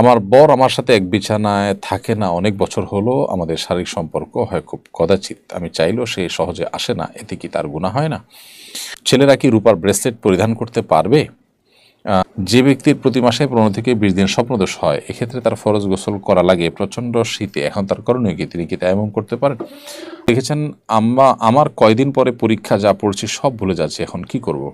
আমার বর আমার সাথে এক বিছানায় থাকে না, অনেক বছর হলো আমাদের শারীরিক সম্পর্ক হয় খুব কদাচিৎ। আমি চাইলেও সে সহজে আসে না, এতে কি তার গুণা হয় না? ছেলেরা কি রূপার ব্রেসলেট পরিধান করতে পারবে? যে ব্যক্তির প্রতি মাসে পনেরো থেকে বিশ দিন স্বপ্নদোষ হয়, এক্ষেত্রে তার ফরজ গোসল করা লাগে। প্রচণ্ড শীতে, এখন তার করণীয় কি? তিনি কি এমন করতে পারেন? দেখেছেন আম্মা, আমার কয়দিন পরে পরীক্ষা যা পড়ছি সব ভুলে যাচ্ছে, এখন কি করব?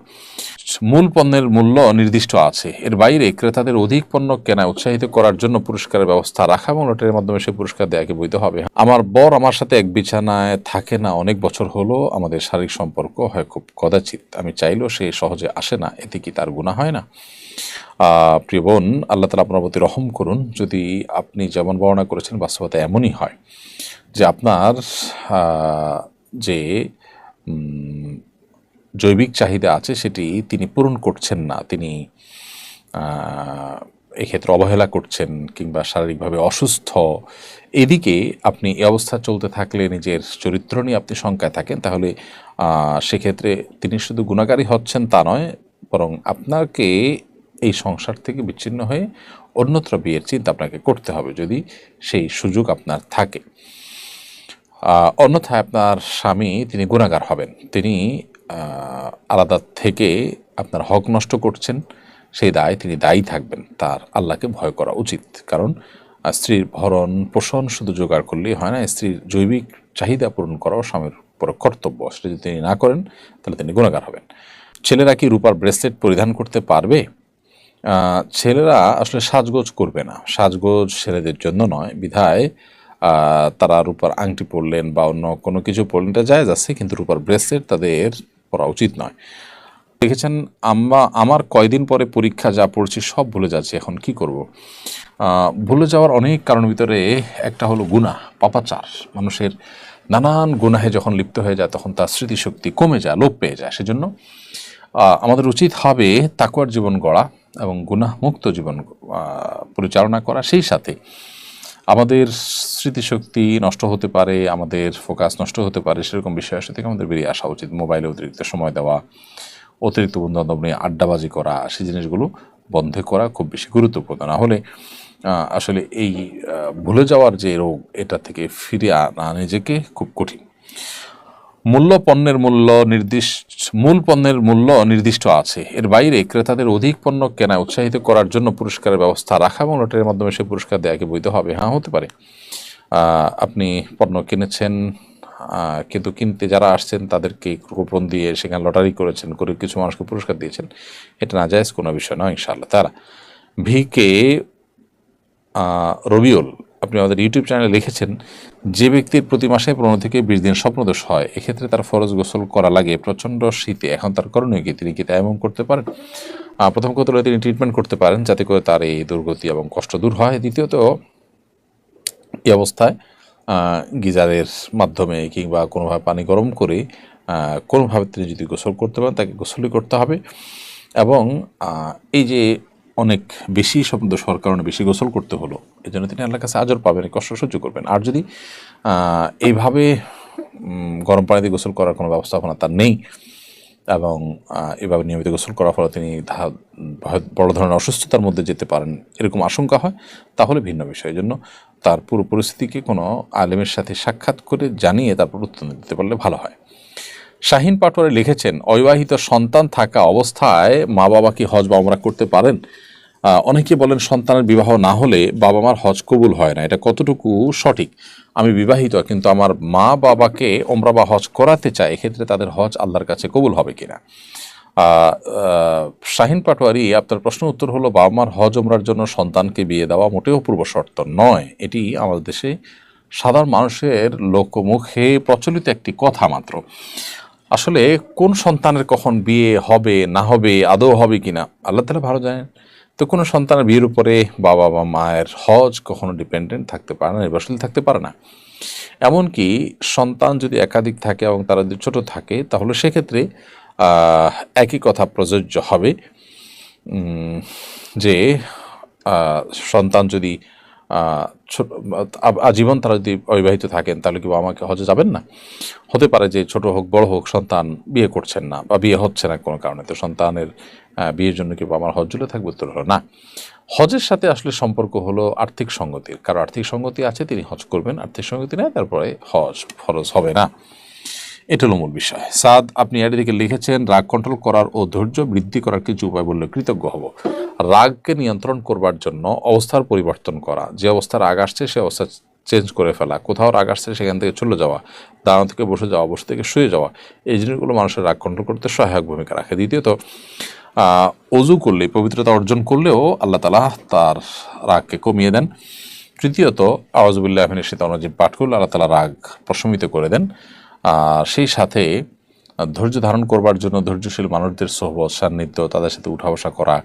মূল পণ্যের মূল্য নির্দিষ্ট আছে। এর বাইরে ক্রেতাদের অধিক পণ্য কেনায় উৎসাহিত করার জন্য পুরস্কারের ব্যবস্থা রাখা এবং লটারির মাধ্যমে সে পুরস্কার দেওয়াকে বৈধ হবে। আমার বর আমার সাথে এক বিছানায় থাকে না, অনেক বছর হলো আমাদের শারীরিক সম্পর্ক হয় খুব কদাচিৎ। আমি চাইলেও সে সহজে আসে না, এতে কি তার গুণা হয় না? প্রিয় বোন, আল্লাহ তালা আপনার প্রতি রহম করুন। যদি আপনি যেমন বর্ণনা করেছেন, বাস্তবতা এমনই হয় যে আপনার যে জৈবিক চাহিদা আছে, সেটি তিনি পূরণ করছেন না। তিনি এক্ষেত্রে অবহেলা করছেন কিংবা শারীরিকভাবে অসুস্থ। এদিকে আপনি এই অবস্থা চলতে থাকলে, নিজের চরিত্র নিয়ে আপনি শঙ্কায় থাকেন, তাহলে সেক্ষেত্রে তিনি শুধু গুণাকারী হচ্ছেন তা নয় বরং আপনাকে এই সংসার থেকে বিচ্ছিন্ন হয়ে অন্যত্র বিয়ের চিন্তা আপনাকে করতে হবে যদি সেই সুযোগ আপনার থাকে। অন্যথায় আপনার স্বামী তিনি গুণাগার হবেন। তিনি আলাদা থেকে আপনার হক নষ্ট করছেন। সেই দায় তিনি দায়ী থাকবেন। তার আল্লাহকে ভয় করা উচিত। কারণ স্ত্রীর ভরণ পোষণ শুধু জোগাড় করলেই হয় না, স্ত্রীর জৈবিক চাহিদা পূরণ করাও স্বামীর উপর কর্তব্য। সেটা যদি তিনি না করেন, তাহলে তিনি গুণাগার হবেন। ছেলেরা কি রূপার ব্রেসলেট পরিধান করতে পারবে? ছেলেরা আসলে সাজগোজ করবে না। সাজগোজ ছেলেদের জন্য নয়। বিধায় তারা রূপার আংটি পরলেন বা অন্য কোনো কিছু পরলেন, এটা জায়েজ আছে, কিন্তু রূপার ব্রেসলেট তাদের পরা উচিত নয়। দেখেছেন, আম্মা, আমার কয়দিন পরে পরীক্ষা যা পড়ছি সব ভুলে যাচ্ছে, এখন কি করব? ভুলে যাওয়ার অনেক কারণ ভিতরে একটা হলো গুনাহ, পাপাচার। মানুষের নানান গুনাহে যখন লিপ্ত হয়ে যায়, তখন তার স্মৃতিশক্তি কমে যায়, লোপ পেয়ে যায়। সেজন্য আমাদের উচিত হবে তাকুয়ার জীবন গড়া এবং গুনাহমুক্ত জীবন পরিচালনা করা। সেই সাথে আমাদের স্মৃতিশক্তি নষ্ট হতে পারে, আমাদের ফোকাস নষ্ট হতে পারে, সেরকম বিষয় থেকে আমাদের বেরিয়ে আসা উচিত। মোবাইলে অতিরিক্ত সময় দেওয়া, অতিরিক্ত বন্ধুবান্ধব নিয়ে আড্ডাবাজি করা, সেই জিনিসগুলো বন্ধ করা খুব বেশি গুরুত্বপূর্ণ। না হলে আসলে এই ভুলে যাওয়ার যে রোগ, এটা থেকে ফিরে আনা নিজেকে খুব কঠিন। মূল্য পণ্যের মূল্য নির্দিষ্ট, মূল পণ্যের মূল্য নির্দিষ্ট আছে। এর বাইরে ক্রেতাদের অধিক পণ্য কেনায় উৎসাহিত করার জন্য পুরস্কারের ব্যবস্থা রাখা এবং লটারির মাধ্যমে সে পুরস্কার দেওয়াকে বৈধ হবে? হ্যাঁ হতে পারে। আপনি পণ্য কিনেছেন কিন্তু কিনতে যারা আসছেন তাদেরকে কুপন দিয়ে সেখানে লটারি করেছেন, করে কিছু মানুষকে পুরস্কার দিয়েছেন, এটা না যায় কোনো বিষয় নয় ইনশাআল্লাহ। তারা, ভিকে রবিউল আপনি আমাদের ইউটিউব চ্যানেলে লিখেছেন, যে ব্যক্তির প্রতি মাসে পনেরো থেকে বিশ দিন স্বপ্নদোষ হয়, এক্ষেত্রে তার ফরজ গোসল করা লাগে প্রচণ্ড শীতে। এখন তার করণীয় কি? তিনি কি এমন করতে পারেন? প্রথম কথা হলো তিনি ট্রিটমেন্ট করতে পারেন যাতে করে তার এই দুর্গতি এবং কষ্ট দূর হয়। দ্বিতীয়ত, এই অবস্থায় গিজারের মাধ্যমে কিংবা কোনোভাবে পানি গরম করে কোনোভাবে তিনি যদি গোসল করতে পারেন, তাকে গোসলই করতে হবে। এবং এই যে অনেক বেশি শব্দ হওয়ার কারণে বেশি গোসল করতে হলো। এই জন্য তিনি আল্লাহর কাছে আজর পাবেন, কষ্ট সহ্য করবেন। আর যদি এইভাবে গরম পানি দিয়ে গোসল করার কোনো ব্যবস্থাপনা তার নেই এবং এভাবে নিয়মিত গোসল করার ফলে তিনি বড় ধরনের অসুস্থতার মধ্যে যেতে পারেন, এরকম আশঙ্কা হয়, তাহলে ভিন্ন বিষয়। জন্য তার পুরো পরিস্থিতিকে কোনো আলেমের সাথে সাক্ষাৎ করে জানিয়ে তারপর উত্তর দিতে পারলে ভালো হয়। শাহিন পাটোয়ারি লিখেছেন, অবিবাহিত সন্তান থাকা অবস্থায় মা বাবা কি হজ বা ওমরা করতে পারেন? অনেকে বলেন সন্তানের বিবাহ না হলে বাবা মার হজ কবুল হয় না। এটা কতটুকু সঠিক? আমি বিবাহিত, কিন্তু আমার মা বাবাকে ওমরা বা হজ করাতে চাই, এক্ষেত্রে তাদের হজ আল্লাহর কাছে কবুল হবে কিনা? শাহিন পাটোয়ারি, আপনার প্রশ্ন উত্তর হলো, বাবা মার হজ ওমরার জন্য সন্তানকে বিয়ে দেওয়া মোটেও পূর্ব শর্ত নয়। এটি আমাদের দেশে সাধারণ মানুষের লোকমুখে প্রচলিত একটি কথা মাত্র। আসলে কোন সন্তানের কখন বিয়ে হবে, না হবে, আদৌ হবে কিনা, আল্লাহ তালা ভালো জানেন। তো কোনো সন্তানের বিয়ের উপরে বাবা বা মায়ের হজ কখনো ডিপেন্ডেন্ট থাকতে পারে না, নির্ভরশীল থাকতে পারে না। এমনকি সন্তান যদি একাধিক থাকে এবং তারা যদি ছোটো থাকে, তাহলে সেক্ষেত্রে একই কথা প্রযোজ্য হবে যে সন্তান যদি আজীবন তারা যদি অবিবাহিত থাকেন, তাহলে কি আমাকে মাকে হজে যাবেন না? হতে পারে যে ছোট হোক, বড় হোক, সন্তান বিয়ে করছেন না বা বিয়ে হচ্ছে না কোনো কারণে, তো সন্তানের বিয়ের জন্য কি আমার মার হজ জুলে থাকবে উত্তর হলো না। হজের সাথে আসলে সম্পর্ক হলো আর্থিক সঙ্গতির কারও আর্থিক সঙ্গতি আছে, তিনি হজ করবেন, আর্থিক সঙ্গতি নেয় তারপরে হজ ফরজ হবে না। এটা হলো মূল বিষয়। সাদ, আপনি এর দিকে লিখেছেন, রাগ কন্ট্রোল করার ও ধৈর্য বৃদ্ধি করার কিছু উপায় বললে কৃতজ্ঞ হব। রাগকে নিয়ন্ত্রণ করবার জন্য অবস্থার পরিবর্তন করা। যে অবস্থা রাগ আসছে, সে অবস্থা চেঞ্জ করে ফেলা। কোথাও রাগ আসছে, সেখান থেকে চলে যাওয়া। দাঁড়ানো থেকে বসে যাওয়া, বসে থেকে শুয়ে যাওয়া। এই জিনিসগুলো মানুষের রাগ কন্ট্রোল করতে সহায়ক ভূমিকা রাখে। দ্বিতীয়ত অজু করলে, পবিত্রতা অর্জন করলেও আল্লাহ তালা তার রাগকে কমিয়ে দেন। তৃতীয়ত আওয়াজবুল্লাহ আহমিনের শীত অনুযায়ী পাঠ করলে আল্লাহ তালা রাগ প্রশমিত করে দেন। সেই সাথে ধৈর্য ধারণ করবার জন্য ধৈর্যশীল মানুষদের সহবত, সান্নিধ্য, তাদের সাথে উঠা বসা করা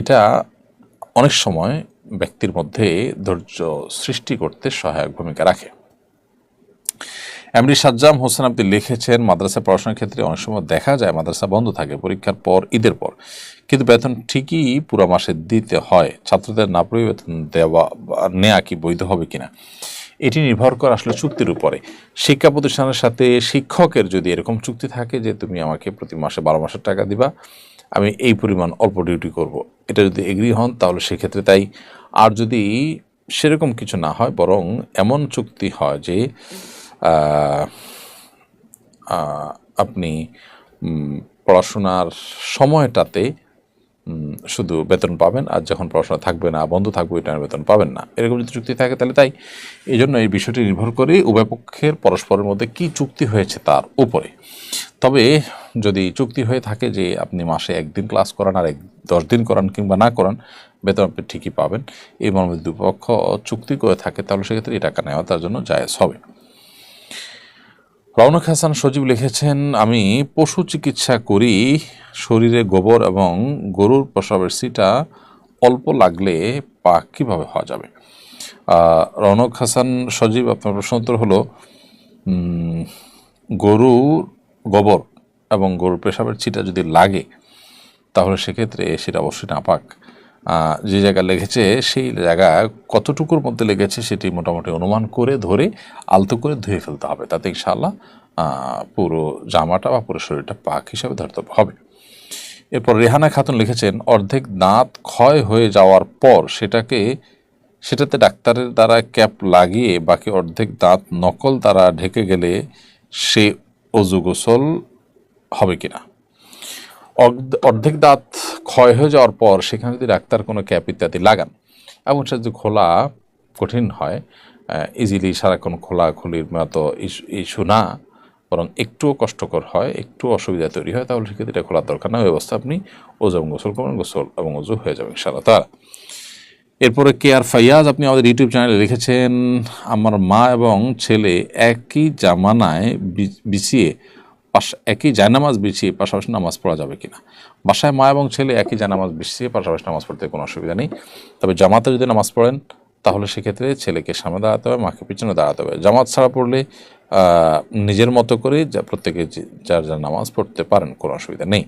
এটা অনেক সময় ব্যক্তির মধ্যে ধৈর্য সৃষ্টি করতে সহায়ক ভূমিকা রাখে। এমডি সাজ্জাম হোসেন আপনি লিখেছেন, মাদ্রাসা পড়াশোনার ক্ষেত্রে অনেক সময় দেখা যায় মাদ্রাসা বন্ধ থাকে, পরীক্ষার পর, ঈদের পর। কিন্তু বেতন ঠিকই পুরো মাসে দিতে হয়। ছাত্রদের না পড়ে বেতন দেওয়া বা নেওয়া কি বৈধ হবে কিনা? এটি নির্ভর করে আসলে চুক্তির উপরে শিক্ষা প্রতিষ্ঠানের সাথে শিক্ষকের যদি এরকম চুক্তি থাকে যে তুমি আমাকে প্রতি মাসে বারো মাসের টাকা দিবা, আমি এই পরিমাণ অল্প ডিউটি করব। এটা যদি এগ্রি হন, তাহলে সেক্ষেত্রে তাই আর যদি সেরকম কিছু না হয়, বরং এমন চুক্তি হয় যে আপনি পড়াশোনার সময়টাতে শুধু বেতন পাবেন আর যখন পড়াশোনা থাকবে না, বন্ধ থাকবে ওই টাইমে বেতন পাবেন না। এরকম যদি চুক্তি থাকে, তাহলে তাই। এই জন্য এই বিষয়টি নির্ভর করে উভয় পক্ষের পরস্পরের মধ্যে কি চুক্তি হয়েছে তার উপরে। তবে যদি চুক্তি হয়ে থাকে যে আপনি মাসে একদিন ক্লাস করান আর এক, দশ দিন করান কিংবা না করান, বেতন আপনি ঠিকই পাবেন। এই মর্মে দুপক্ষ চুক্তি করে থাকে, তাহলে সেক্ষেত্রে এই টাকা নেওয়া তার জন্য জায়েজ হবে। রৌনক হাসান সজীব লিখেছেন, আমি পশু চিকিৎসা করি, শরীরে গোবর এবং গরুর প্রসবের সিটা অল্প লাগলে পাক কীভাবে হওয়া যাবে? রওনক হাসান সজীব, আপনার প্রশ্ন উত্তর হলো গরুর গোবর এবং গরুর পেশাবের ছিটা যদি লাগে, তাহলে সেক্ষেত্রে সেটা অবশ্যই নাপাক। যে জায়গা লেগেছে, সেই জায়গা কতটুকুর মধ্যে লেগেছে সেটি মোটামুটি অনুমান করে, ধরে, আলতো করে ধুয়ে ফেলতে হবে। তাতে ইনশাআল্লাহ পুরো জামাটা বা পুরো শরীরটা পাক হিসাবে ধরতে হবে। এরপর রেহানা খাতুন লিখেছেন, অর্ধেক দাঁত ক্ষয় হয়ে যাওয়ার পর সেটাকে, সেটাতে ডাক্তারের দ্বারা ক্যাপ লাগিয়ে বাকি অর্ধেক দাঁত নকল দ্বারা ঢেকে গেলে সে অজু গোসল হবে কিনা? অর্ধ- অর্ধেক দাঁত ক্ষয় হয়ে যাওয়ার পর সেখানে যদি ডাক্তার কোনো ক্যাপ ইত্যাদি লাগান, এবং সেটা যদি খোলা কঠিন হয় ইজিলি সারাক্ষণ খোলা খুলির মতো ইস্যু- না, বরং একটুও কষ্টকর হয়, একটু অসুবিধা তৈরি হয়, তাহলে সেক্ষেত্রে এটা খোলার দরকার না। ওই আপনি ওজু এবং গোসল করবেন, গোসল এবং ওজু হয়ে যাবে ইনশাআল্লাহ তারা এরপরে কে আর ফাইয়াজ, আপনি আমাদের ইউটিউব চ্যানেলে লিখেছেন, আমার মা এবং ছেলে একই জামানায় বিছিয়ে একই জায়নামাজ বিছিয়ে পাশাপাশি নামাজ পড়া যাবে কিনা? বাসায় মা এবং ছেলে একই জায়নামাজ বিছিয়ে পাশাপাশি নামাজ পড়তে কোনো অসুবিধা নেই। তবে জামাতে যদি নামাজ পড়েন, তাহলে সেক্ষেত্রে ছেলেকে সামনে দাঁড়াতে হবে, মাকে পিছনে দাঁড়াতে হবে। জামাত ছাড়া পড়লে নিজের মতো করে যা, প্রত্যেকে যার যার নামাজ পড়তে পারেন, কোনো অসুবিধা নেই।